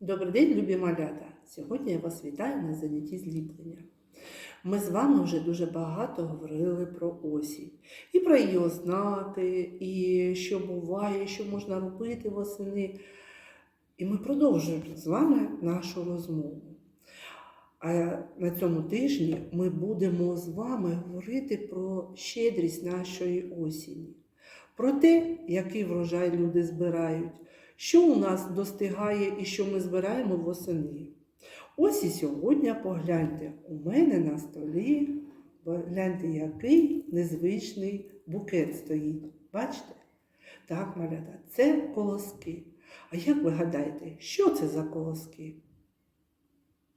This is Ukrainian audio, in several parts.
Добрий день, любі малята! Сьогодні я вас вітаю на занятті зліплення. Ми з вами вже дуже багато говорили про осінь. І про її ознаки, і що буває, що можна робити восени. І ми продовжуємо з вами нашу розмову. А на цьому тижні ми будемо з вами говорити про щедрість нашої осені, про те, який врожай люди збирають, що у нас достигає і що ми збираємо восени. Ось і сьогодні погляньте, у мене на столі, погляньте, який незвичний букет стоїть. Бачите? Так, малята, це колоски. А як ви гадаєте, що це за колоски?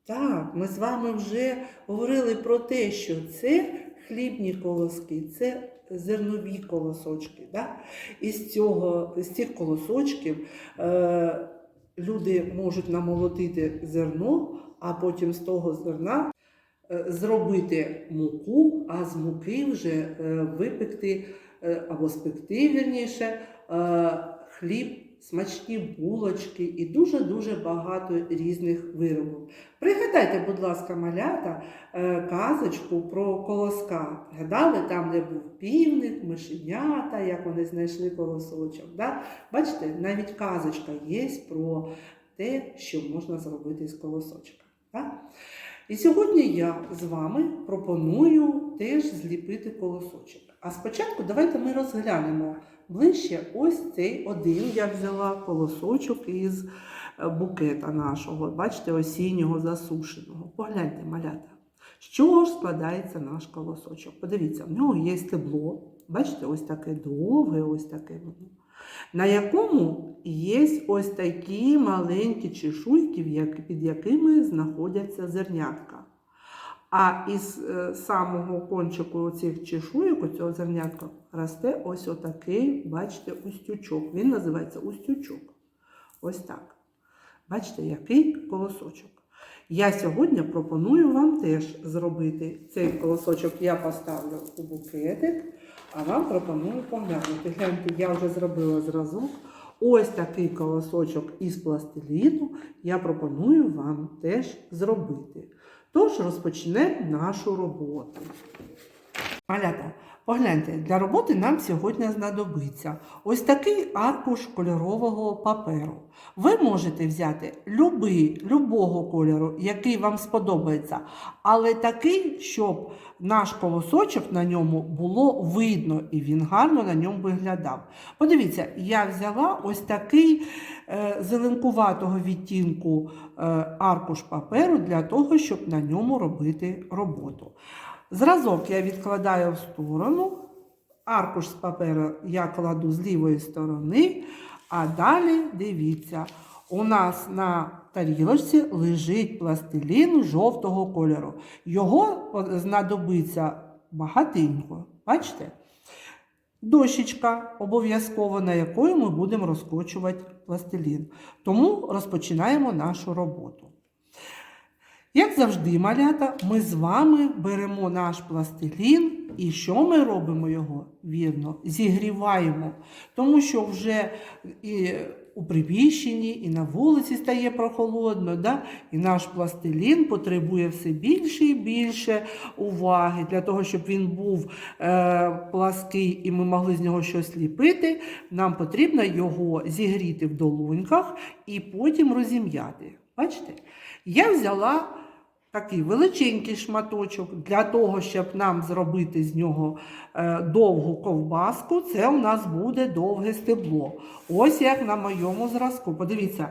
Так, ми з вами вже говорили про те, що це хлібні колоски, це зернові колосочки. Да? Із, цього, з цих колосочків е, люди можуть намолотити зерно, а потім з того зерна е, зробити муку, а з муки вже е, випекти е, або спекти вірніше хліб смачні булочки і дуже-дуже багато різних виробів. Пригадайте, будь ласка, малята, е, казочку про колоска. Гадали там, де був півник, мишенята, як вони знайшли колосочок. Да? Бачите, навіть казочка є про те, що можна зробити з колосочка. Да? І сьогодні я з вами пропоную теж зліпити колосочок. А спочатку давайте ми розглянемо ближче ось цей один я взяла колосочок із е, букета нашого, бачите, осіннього засушеного. Погляньте, малята. З чого ж складається наш колосочок? Подивіться, в нього є стебло. Бачите, ось таке довге, ось таке воно. На якому є ось такі маленькі чешуйки, під якими знаходяться зернятка. А із е, самого кончику цих чешуйок, у цього зернятка, росте ось отакий, бачите, устючок. Він називається устючок. Ось так. Бачите, який колосочок. Я сьогодні пропоную вам теж зробити цей колосочок. Я поставлю у букетик, а вам пропоную поглянути. Гляньте, я вже зробила зразок. Ось такий колосочок із пластиліну я пропоную вам теж зробити. Тож розпочнемо нашу роботу. Малята, погляньте, для роботи нам сьогодні знадобиться ось такий аркуш кольорового паперу. Ви можете взяти любий, любого кольору, який вам сподобається, але такий, щоб наш колосочок на ньому було видно і він гарно на ньому виглядав. Подивіться, я взяла ось такий е, зеленкуватого відтінку е, аркуш паперу для того, щоб на ньому робити роботу. Зразок я відкладаю в сторону, аркуш з паперу я кладу з лівої сторони, а далі дивіться, у нас на тарілочці лежить пластилін жовтого кольору. Його знадобиться багатенько. Бачите? Дощечка обов'язково, на якої ми будемо розкочувати пластилін. Тому розпочинаємо нашу роботу. Як завжди, малята, ми з вами беремо наш пластилін і що ми робимо його? Вірно, зігріваємо. Тому що вже і у приміщенні, і на вулиці стає прохолодно, да? і наш пластилін потребує все більше і більше уваги для того, щоб він був е, плаский і ми могли з нього щось ліпити. Нам потрібно його зігріти в долоньках і потім розім'яти. Бачите? Я взяла такий величенький шматочок для того, щоб нам зробити з нього е, довгу ковбаску. Це у нас буде довге стебло. Ось як на моєму зразку. Подивіться,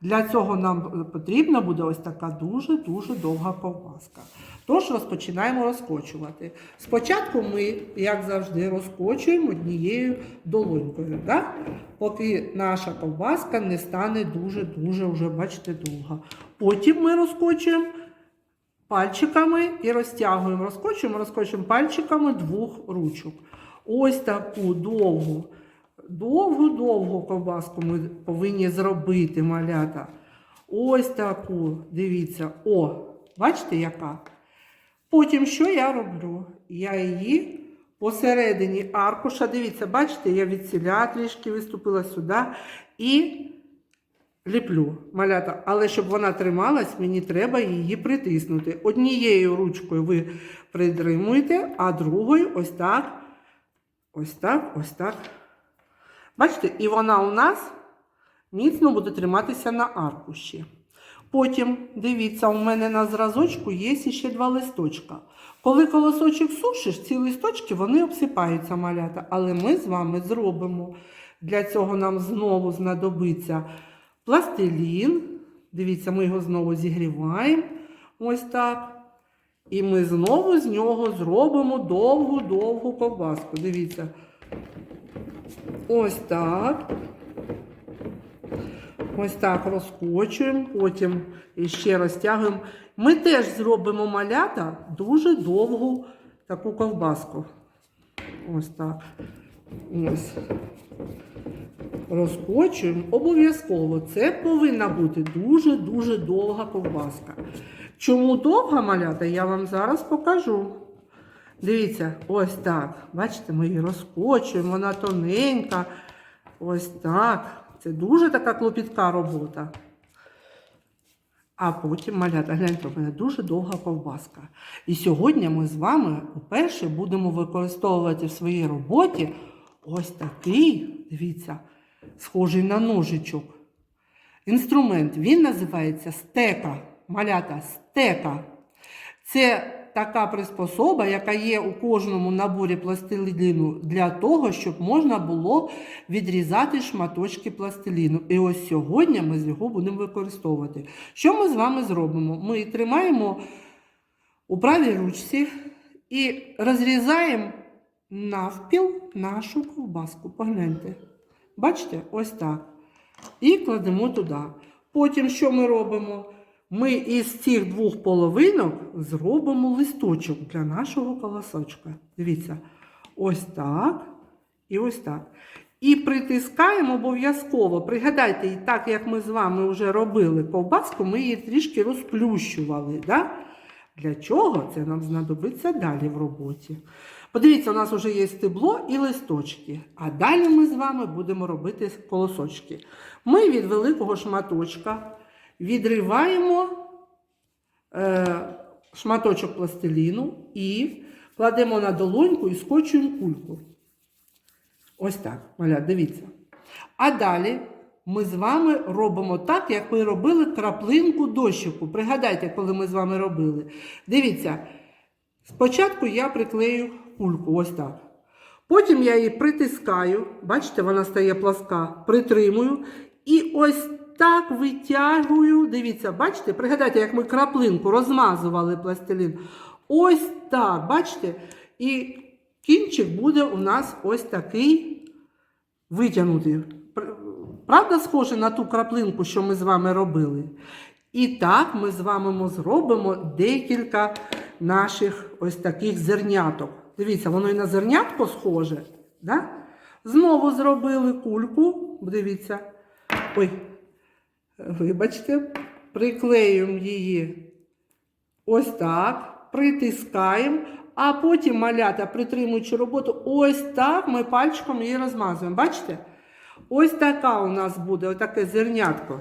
для цього нам потрібна буде ось така дуже-дуже довга ковбаска. Тож розпочинаємо розкочувати. Спочатку ми, як завжди, розкочуємо однією долонькою, да? поки наша ковбаска не стане дуже-дуже, вже, бачите, довга. Потім ми розкочуємо пальчиками і розтягуємо, розкочуємо, розкочуємо пальчиками двох ручок. Ось таку довгу, довгу-довгу ковбаску ми повинні зробити, малята. Ось таку, дивіться, о, бачите, яка? Потім що я роблю? Я її посередині аркуша, дивіться, бачите, я від ціля трішки виступила сюди і ліплю малята, але щоб вона трималась, мені треба її притиснути. Однією ручкою ви притримуєте, а другою ось так, ось так, ось так. Бачите, і вона у нас міцно буде триматися на аркуші. Потім, дивіться, у мене на зразочку є ще два листочка. Коли колосочок сушиш, ці листочки вони обсипаються малята, але ми з вами зробимо. Для цього нам знову знадобиться пластилін. Дивіться, ми його знову зігріваємо. Ось так. І ми знову з нього зробимо довгу-довгу ковбаску. Дивіться. Ось так. Ось так розкочуємо, потім ще розтягуємо. Ми теж зробимо малята дуже довгу таку ковбаску. Ось так. Ось. Розкочуємо обов'язково. Це повинна бути дуже-дуже довга ковбаска. Чому довга малята, я вам зараз покажу. Дивіться, ось так. Бачите, ми її розкочуємо, вона тоненька. Ось так. Це дуже така клопітка робота. А потім, малята, гляньте, у мене дуже довга ковбаска. І сьогодні ми з вами вперше будемо використовувати в своїй роботі ось такий, дивіться, схожий на ножичок. Інструмент, він називається стека. Малята, стека. Це така приспособа, яка є у кожному наборі пластиліну для того, щоб можна було відрізати шматочки пластиліну. І ось сьогодні ми його будемо використовувати. Що ми з вами зробимо? Ми тримаємо у правій ручці і розрізаємо навпіл нашу ковбаску. Погляньте. Бачите, ось так. І кладемо туди. Потім що ми робимо? Ми із цих двох половинок зробимо листочок для нашого колосочка. Дивіться, ось так і ось так. І притискаємо обов'язково. Пригадайте, так як ми з вами вже робили ковбаску, ми її трішки розплющували. Да? Для чого це нам знадобиться далі в роботі? Подивіться, у нас вже є стебло і листочки. А далі ми з вами будемо робити колосочки. Ми від великого шматочка відриваємо е, шматочок пластиліну і кладемо на долоньку і скочуємо кульку. Ось так, маля, дивіться. А далі ми з вами робимо так, як ми робили краплинку дощику. Пригадайте, коли ми з вами робили. Дивіться, спочатку я приклею кульку, ось так. Потім я її притискаю, бачите, вона стає пласка, притримую. І ось так витягую. Дивіться, бачите, пригадайте, як ми краплинку розмазували пластилін. Ось так, бачите? І кінчик буде у нас ось такий витягнутий. Правда, схоже на ту краплинку, що ми з вами робили? І так ми з вами зробимо декілька наших ось таких зерняток. Дивіться, воно і на зернятко схоже. Да? Знову зробили кульку. Дивіться. Ой, вибачте, приклеюємо її ось так, притискаємо, а потім малята, притримуючи роботу, ось так ми пальчиком її розмазуємо. Бачите? Ось така у нас буде, отаке зернятко.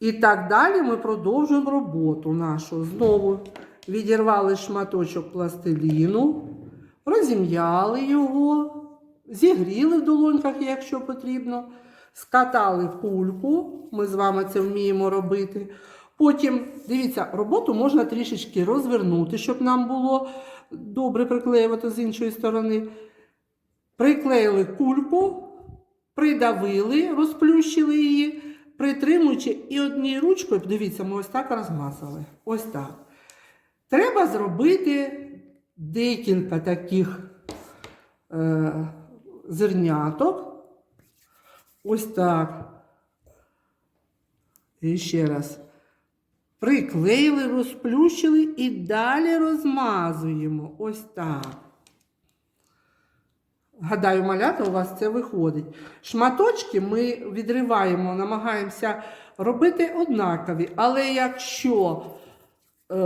І так далі ми продовжуємо роботу нашу. Знову відірвали шматочок пластиліну, розім'яли його, зігріли в долоньках, якщо потрібно, скатали кульку. Ми з вами це вміємо робити. Потім, дивіться, роботу можна трішечки розвернути, щоб нам було добре приклеювати з іншої сторони. Приклеїли кульку, придавили, розплющили її, притримуючи і однією ручкою, дивіться, ми ось так розмазали. Ось так. Треба зробити декілька таких е, зерняток. Ось так. І ще раз. Приклеїли, розплющили і далі розмазуємо. Ось так. Гадаю, малята, у вас це виходить. Шматочки ми відриваємо, намагаємося робити однакові. Але якщо е,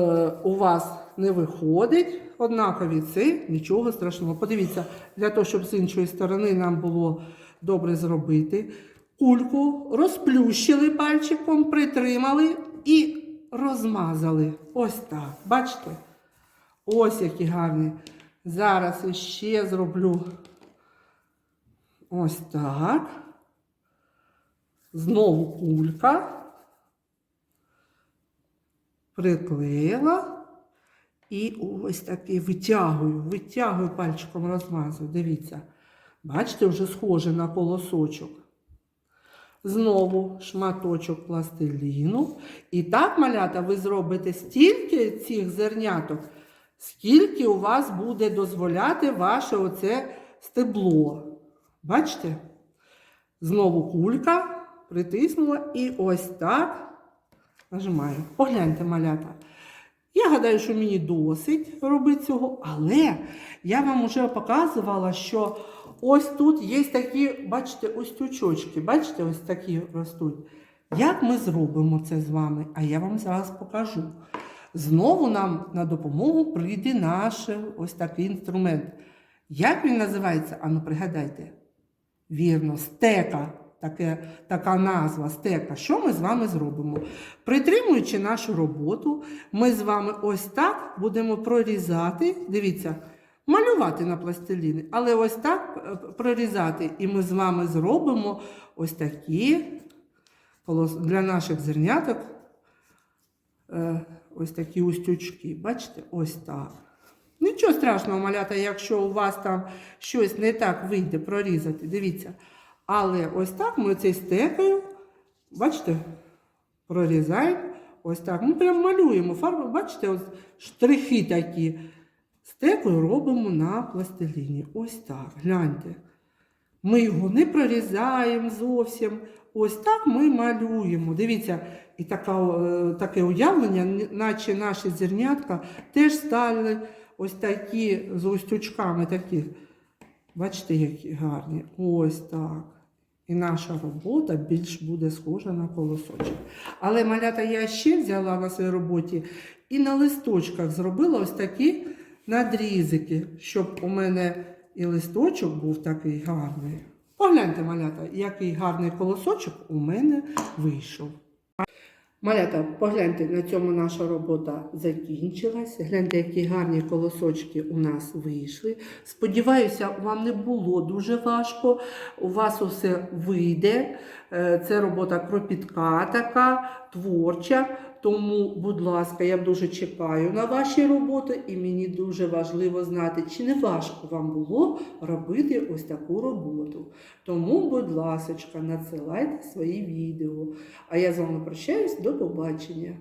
у вас не виходить однакові, це нічого страшного. Подивіться, для того, щоб з іншої сторони нам було добре зробити. кульку, розплющили пальчиком, притримали і розмазали. Ось так. Бачите? Ось які гарні. Зараз іще зроблю ось так. Знову кулька. Приклеїла. І ось такий витягую, витягую пальчиком розмазую. Дивіться. Бачите, вже схоже на колосочок. Знову шматочок пластиліну. І так, малята, ви зробите стільки цих зерняток, скільки у вас буде дозволяти ваше оце стебло. Бачите? Знову кулька притиснула і ось так нажимаю. Погляньте, малята. Я гадаю, що мені досить робити цього, але я вам вже показувала, що ось тут є такі, бачите, ось тючочки, бачите, ось такі ростуть. Як ми зробимо це з вами? А я вам зараз покажу. Знову нам на допомогу прийде наш ось такий інструмент. Як він називається? Ану, пригадайте. Вірно, стека. Таке, така назва стека. Що ми з вами зробимо? Притримуючи нашу роботу, ми з вами ось так будемо прорізати. Дивіться, малювати на пластиліни, але ось так е, прорізати. І ми з вами зробимо ось такі для наших зерняток. е, Ось такі устючки. Бачите? Ось так. Нічого страшного, малята, якщо у вас там щось не так вийде прорізати. Дивіться. Але ось так ми цей стекою, бачите, прорізаємо. Ось так. Ми прям малюємо фарбу. Бачите, ось штрихи такі. Стекою робимо на пластиліні. Ось так. Гляньте. Ми його не прорізаємо зовсім. Ось так ми малюємо. Дивіться, і така, е, таке уявлення, наче наші зернятка теж стали ось такі з устючками такі. Бачите, які гарні. Ось так. І наша робота більш буде схожа на колосочок. Але малята я ще взяла на своїй роботі і на листочках зробила ось такі надрізики, щоб у мене і листочок був такий гарний. Погляньте, малята, який гарний колосочок у мене вийшов. Малята, погляньте, на цьому наша робота закінчилась. Гляньте, які гарні колосочки у нас вийшли. Сподіваюся, вам не було дуже важко. У вас усе вийде. Е, Це робота кропітка така, творча. Тому, будь ласка, я дуже чекаю на ваші роботи, і мені дуже важливо знати, чи не важко вам було робити ось таку роботу. Тому, будь ласка, надсилайте свої відео. А я з вами прощаюсь, до побачення.